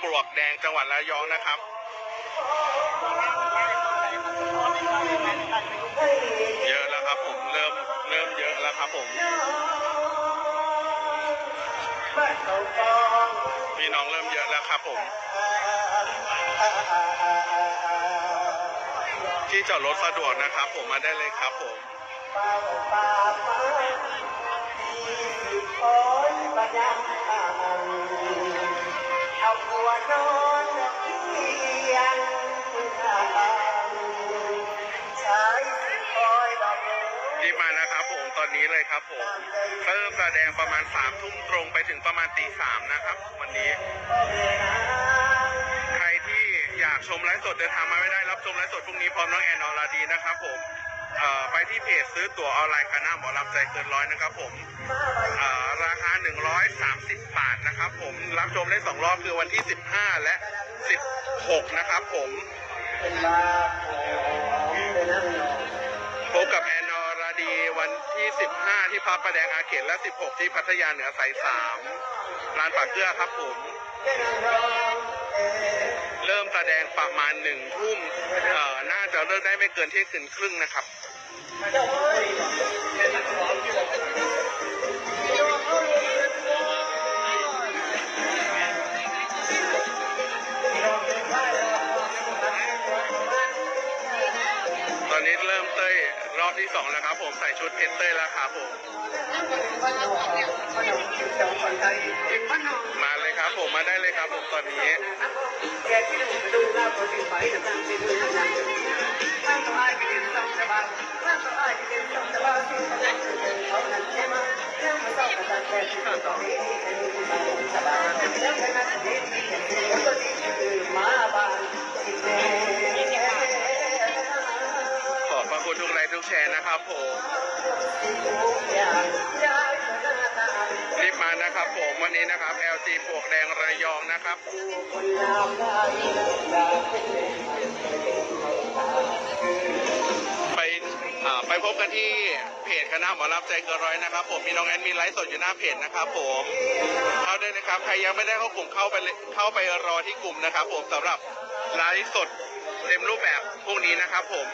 ปลวกแดงจังหวัดระยองนะครับ เยอะแล้วครับผมเริ่มเริ่มเยอะแล้วครับผมพี่น้องเริ่มเยอะแล้วครับผม ที่จอดรถสะดวกนะครับ ผมมาได้เลยครับผมเอา หัวนอนเอียงใช้สิคอยบอกรีบมานะครับผมตอนนี้เลยครับผมเริ่มแสดงประมาณสามทุ่มตรงไปถึงประมาณตีสามนะครับ วันนี้ ใครที่อยากชมไลฟ์สดเดินทางมาไม่ได้รับชมไลฟ์สดพรุ่งนี้พร้อมน้องแอนอรดีนะครับผมไปที่เพจซื้อตั๋วออนไลน์คณะหมอลำใจเกินร้อยนะครับผม ราคา 130 บาทนะครับ ผมรับชมได้สองรอบคือวันที่ 15 และ 16 นะครับผมพบกับแอนอรดีวันที่ 15 ที่พับประแดงอาเขตและ 16 ที่พัทยาเหนือสาย3ลานปากเกลือครับผม เริ่มแสดงประมาณหนึ่งทุ่มน่าจะเลิกได้ไม่เกินเที่ยงคืนครึ่งนะครับ ตอนนี้เริ่มเต้ยรอบที่สองแล้วครับผมใส่ชุดเพชรเต้ยแล้วครับผม มาเลยครับผมมาได้เลยครับผมตอนนี้ ขอบายเรื่องนั้นที่ที่ที่ก็ที่คือมาบ้านที่เด็กขอบพระคุณทุกไลค์ทุกแชร์นะครับผม นะครับผมวันนี้นะครับ LG ปวกแดงระยองนะครับคนงามได้อยากเป็นไปอ่าไปพบกันที่เพจคณะหมอรับใจเกินร้อยนะครับ ผมมีน้องแอนมีไลฟ์สดอยู่หน้าเพจนะครับ ผมเข้าได้นะครับใครยังไม่ได้เข้ากลุ่มเข้าไปเลยเข้าไปรอที่กลุ่มนะครับ ผมสำหรับไลฟ์สดเต็มรูปแบบพวกนี้นะครับ ผม